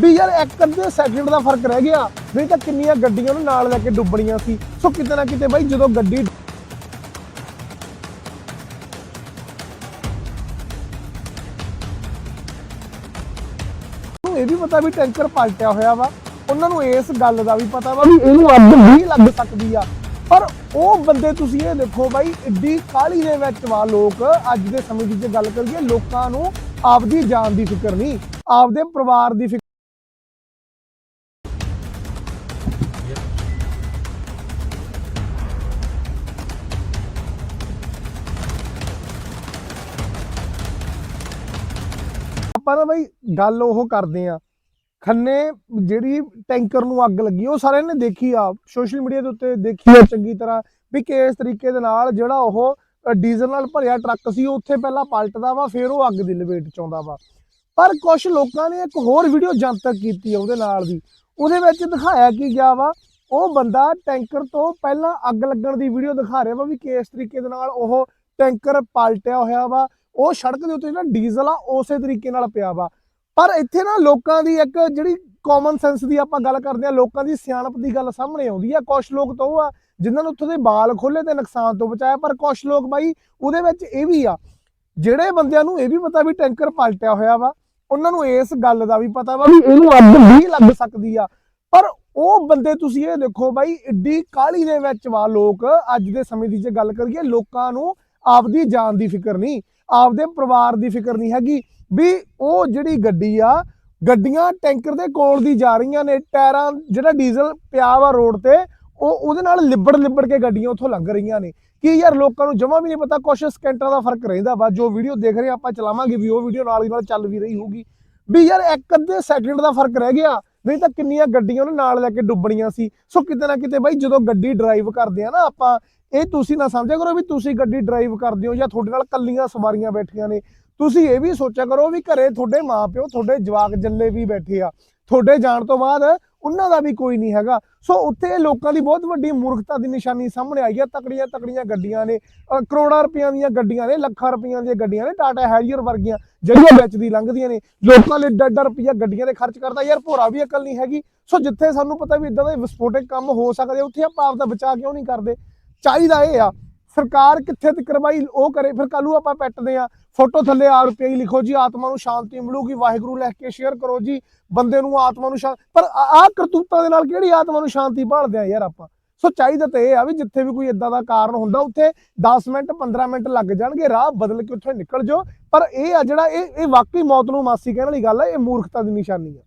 ਵੀ ਯਾਰ ਇੱਕ ਅੱਧੇ ਸੈਕਿੰਡ ਦਾ ਫ਼ਰਕ ਰਹਿ ਗਿਆ ਨਹੀਂ ਤਾਂ ਕਿੰਨੀਆਂ ਗੱਡੀਆਂ ਨੂੰ ਨਾਲ ਲੈ ਕੇ ਡੁੱਬਣੀਆਂ ਸੀ। ਸੋ ਕਿਤੇ ਨਾ ਕਿਤੇ ਬਾਈ ਜਦੋਂ ਗੱਡੀ ਇਹ ਵੀ ਪਤਾ ਵੀ ਟੈਂਕਰ ਪਲਟਿਆ ਹੋਇਆ ਵਾ, ਉਹਨਾਂ ਨੂੰ ਇਸ ਗੱਲ ਦਾ ਵੀ ਪਤਾ ਵਾ ਵੀ ਇਹਨੂੰ ਅੱਗ ਨਹੀਂ ਲੱਗ ਸਕਦੀ ਆ। ਪਰ ਉਹ ਬੰਦੇ ਤੁਸੀਂ ਇਹ ਦੇਖੋ ਬਾਈ ਏਡੀ ਕਾਹਲੀ ਦੇ ਵਿੱਚ ਵਾ ਲੋਕ, ਅੱਜ ਦੇ ਸਮੇਂ ਦੀ ਜੇ ਗੱਲ ਕਰੀਏ, ਲੋਕਾਂ ਨੂੰ ਆਪਦੀ ਜਾਨ ਦੀ ਫਿਕਰ ਨਹੀਂ, ਆਪਦੇ ਪਰਿਵਾਰ ਦੀ ਆਪਾਂ ਨਾ ਬਾਈ ਗੱਲ ਉਹ ਕਰਦੇ ਆ। ਖੰਨੇ ਜਿਹੜੀ ਟੈਂਕਰ ਨੂੰ ਅੱਗ ਲੱਗੀ, ਉਹ ਸਾਰਿਆਂ ਨੇ ਦੇਖੀ ਆ। ਸੋਸ਼ਲ ਮੀਡੀਆ ਦੇ ਉੱਤੇ ਦੇਖੀ ਆ ਚੰਗੀ ਤਰ੍ਹਾਂ ਵੀ ਕਿਸ ਤਰੀਕੇ ਦੇ ਨਾਲ ਜਿਹੜਾ ਉਹ ਡੀਜ਼ਲ ਨਾਲ ਭਰਿਆ ਟਰੱਕ ਸੀ, ਉਹ ਉੱਥੇ ਪਹਿਲਾਂ ਪਲਟਦਾ ਵਾ, ਫਿਰ ਉਹ ਅੱਗ ਦੀ ਲਪੇਟ ਚ ਆਉਂਦਾ ਵਾ। ਪਰ ਕੁਝ ਲੋਕਾਂ ਨੇ ਇੱਕ ਹੋਰ ਵੀਡੀਓ ਜਨਤਕ ਕੀਤੀ ਆ ਉਹਦੇ ਨਾਲ ਦੀ ਉਹਦੇ ਵਿੱਚ ਦਿਖਾਇਆ ਕੀ ਗਿਆ ਵਾ, ਉਹ ਬੰਦਾ ਟੈਂਕਰ ਤੋਂ ਪਹਿਲਾਂ ਅੱਗ ਲੱਗਣ ਦੀ ਵੀਡੀਓ ਦਿਖਾ ਰਿਹਾ ਵਾ ਵੀ ਕਿਸ ਤਰੀਕੇ ਦੇ ਨਾਲ ਉਹ ਟੈਂਕਰ ਪਲਟਿਆ ਹੋਇਆ ਵਾ ਉਹ ਸੜਕ ਦੇ ਉੱਤੇ ਜਿਹੜਾ ਡੀਜ਼ਲ ਆ, ਉਸੇ ਤਰੀਕੇ ਨਾਲ ਪਿਆ ਵਾ। ਪਰ ਇੱਥੇ ਨਾ ਲੋਕਾਂ ਦੀ ਇੱਕ ਜਿਹੜੀ ਕਾਮਨ ਸੈਂਸ ਦੀ ਆਪਾਂ ਗੱਲ ਕਰਦੇ ਆ ਲੋਕਾਂ ਦੀ ਸਿਆਣਪ ਦੀ ਗੱਲ ਸਾਹਮਣੇ ਆਉਂਦੀ ਆ। ਕੁਝ ਲੋਕ ਤਾਂ ਉਹ ਆ, ਜਿਨ੍ਹਾਂ ਨੂੰ ਉੱਥੋਂ ਦੇ ਬਾਲ ਖੋਲੇ ਤੇ ਨੁਕਸਾਨ ਤੋਂ ਬਚਾਇਆ, ਪਰ ਕੁਝ ਲੋਕ ਬਾਈ ਉਹਦੇ ਵਿੱਚ ਇਹ ਵੀ ਆ, ਜਿਹੜੇ ਬੰਦਿਆਂ ਨੂੰ ਇਹ ਵੀ ਪਤਾ ਵੀ ਟੈਂਕਰ ਪਲਟਿਆ ਹੋਇਆ ਵਾ, ਉਹਨਾਂ ਨੂੰ ਇਸ ਗੱਲ ਦਾ ਵੀ ਪਤਾ ਵਾ ਵੀ ਇਹਨੂੰ ਅੱਗ ਨਹੀਂ ਲੱਗ ਸਕਦੀ ਆ। ਪਰ ਉਹ ਬੰਦੇ ਤੁਸੀਂ ਇਹ ਦੇਖੋ ਬਾਈ, ਏਡੀ ਕਾਹਲੀ ਦੇ ਵਿੱਚ ਵਾ ਲੋਕ, ਅੱਜ ਦੇ ਸਮੇਂ ਦੀ ਜੇ ਗੱਲ ਕਰੀਏ, ਲੋਕਾਂ ਨੂੰ ਆਪਦੀ ਜਾਨ ਦੀ ਫਿਕਰ ਨਹੀਂ। ਆਪਦੇ ਪਰਿਵਾਰ ਦੀ ਫਿਕਰ ਨਹੀਂ ਹੈਗੀ ਵੀ ਉਹ ਜਿਹੜੀ ਗੱਡੀ ਆ, ਗੱਡੀਆਂ ਟੈਂਕਰ ਦੇ ਕੋਲ ਦੀ ਜਾ ਰਹੀਆਂ ਨੇ, ਟਾਇਰਾਂ ਜਿਹੜਾ ਡੀਜ਼ਲ ਪਿਆ ਵਾ ਰੋਡ ਤੇ, ਉਹ ਉਹਦੇ ਨਾਲ ਲਿਬੜ ਲਿਬੜ ਕੇ ਗੱਡੀਆਂ ਉੱਥੋਂ ਲੰਘ ਰਹੀਆਂ ਨੇ। ਕੀ ਯਾਰ ਲੋਕਾਂ ਨੂੰ ਜਮਾ ਵੀ ਨਹੀਂ ਪਤਾ, ਕੁਛ ਸਕਿੰਟਾਂ ਦਾ ਫ਼ਰਕ ਰਹਿੰਦਾ ਵਾ, ਜੋ ਵੀਡੀਓ ਦੇਖ ਰਹੇ ਆਪਾਂ ਚਲਾਵਾਂਗੇ ਵੀ, ਉਹ ਵੀਡੀਓ ਨਾਲ ਦੀ ਨਾਲ ਚੱਲ ਵੀ ਰਹੀ ਹੋਊਗੀ। ਵੀ ਯਾਰ ਇੱਕ ਅੱਧੇ ਸੈਕਿੰਡ ਦਾ ਫ਼ਰਕ ਰਹਿ ਗਿਆ, ਨਹੀਂ ਤਾਂ ਕਿੰਨੀਆਂ ਗੱਡੀਆਂ ਨੂੰ ਨਾਲ ਲੈ ਕੇ ਡੁੱਬਣੀਆਂ ਸੀ। ਸੋ ਕਿਤੇ ਨਾ ਕਿਤੇ ਬਾਈ ਜਦੋਂ ਗੱਡੀ ਡਰਾਈਵ ਕਰਦੇ ਆ ਨਾ ਆਪਾਂ ਇਹ ਤੁਸੀਂ ਨਾ ਸਮਝਿਆ ਕਰੋ ਵੀ ਤੁਸੀਂ ਗੱਡੀ ਡਰਾਈਵ ਕਰਦੇ ਹੋ ਜਾਂ ਤੁਹਾਡੇ ਨਾਲ ਕੱਲੀਆਂ ਸਵਾਰੀਆਂ ਬੈਠੀਆਂ ਨੇ। ਤੁਸੀਂ ਇਹ ਵੀ ਸੋਚਿਆ ਕਰੋ ਵੀ ਘਰੇ ਤੁਹਾਡੇ ਮਾਪਿਓ, ਤੁਹਾਡੇ ਜਵਾਕ ਜੱਲੇ ਵੀ ਬੈਠੇ ਆ। ਤੁਹਾਡੇ ਜਾਣ ਤੋਂ ਬਾਅਦ ਉਹਨਾਂ ਦਾ ਵੀ ਕੋਈ ਨਹੀਂ ਹੈਗਾ। ਸੋ ਉੱਥੇ ਲੋਕਾਂ ਦੀ ਬਹੁਤ ਵੱਡੀ ਮੂਰਖਤਾ ਦੀ ਨਿਸ਼ਾਨੀ ਸਾਹਮਣੇ ਆਈ ਹੈ ਤਕੜੀਆਂ ਤਕੜੀਆਂ ਗੱਡੀਆਂ ਨੇ ਕਰੋੜਾਂ ਰੁਪਈਆਂ ਦੀਆਂ ਗੱਡੀਆਂ ਨੇ, ਲੱਖਾਂ ਰੁਪਈਆਂ ਦੀਆਂ ਗੱਡੀਆਂ ਨੇ ਟਾਟਾ ਹੈਰੀਅਰ ਵਰਗੀਆਂ ਜਿਹੜੀਆਂ ਵਿੱਚ ਦੀ ਲੰਘਦੀਆਂ ਨੇ। ਲੋਕਾਂ ਲਈ ਡੱਡ ਰੁਪਈਆ ਗੱਡੀਆਂ ਦੇ ਖਰਚ ਕਰਦਾ। ਯਾਰ ਭੋਰਾ ਵੀ ਅਕਲ ਨਹੀਂ ਹੈਗੀ। ਸੋ ਜਿੱਥੇ ਸਾਨੂੰ ਪਤਾ ਵੀ ਇਦਾਂ ਦੇ ਵਿਸਫੋਟਕ ਕੰਮ ਹੋ ਸਕਦੇ ਉੱਥੇ ਆਪਾਂ ਆਪਦਾ ਬਚਾ ਕਿਉਂ ਨਹੀਂ ਕਰਦੇ? ਚਾਹੀਦਾ ਇਹ ਆ। ਸਰਕਾਰ ਕਿੱਥੇ ਤੱਕ ਬਾਈ ਉਹ ਕਰੇ। ਫਿਰ ਕੱਲੂ ਆਪਾਂ ਪੈਟਦੇ ਆ ਫੋਟੋ ਥੱਲੇ ਆ ਰੁਪਏ ਲਿਖੋ ਜੀ, ਆਤਮਾ ਨੂੰ ਸ਼ਾਂਤੀ ਮਿਲੂਗੀ। ਵਾਹਿਗੁਰੂ ਲਿਖ ਕੇ ਸ਼ੇਅਰ ਕਰੋ ਜੀ। ਬੰਦੇ ਨੂੰ ਆਤਮਾ ਨੂੰ ਸ਼ਾਂ, ਪਰ ਆਹ ਕਰਤੂਤਾਂ ਦੇ ਨਾਲ ਕਿਹੜੀ ਆਤਮਾ ਨੂੰ ਸ਼ਾਂਤੀ ਭਾਲਦੇ ਆ ਯਾਰ ਆਪਾਂ? ਸੋ ਚਾਹੀਦਾ ਤਾਂ ਇਹ ਆ ਵੀ ਜਿੱਥੇ ਵੀ ਕੋਈ ਇਦਾਂ ਦਾ ਕਾਰਨ ਹੁੰਦਾ, ਉੱਥੇ 10 ਮਿੰਟ 15 ਮਿੰਟ ਲੱਗ ਜਾਣਗੇ। ਰਾਹ ਬਦਲ ਕੇ ਉੱਥੇ ਨਿਕਲ ਜਾਓ। ਪਰ ਇਹ ਆ ਜਿਹੜਾ ਇਹ ਇਹ ਵਾਕਈ ਮੌਤ ਨੂੰ ਮਾਸੀ ਕਹਿਣ ਵਾਲੀ ਗੱਲ ਆ, ਇਹ ਮੂਰਖਤਾ ਦੀ ਨਿਸ਼ਾਨੀ ਆ।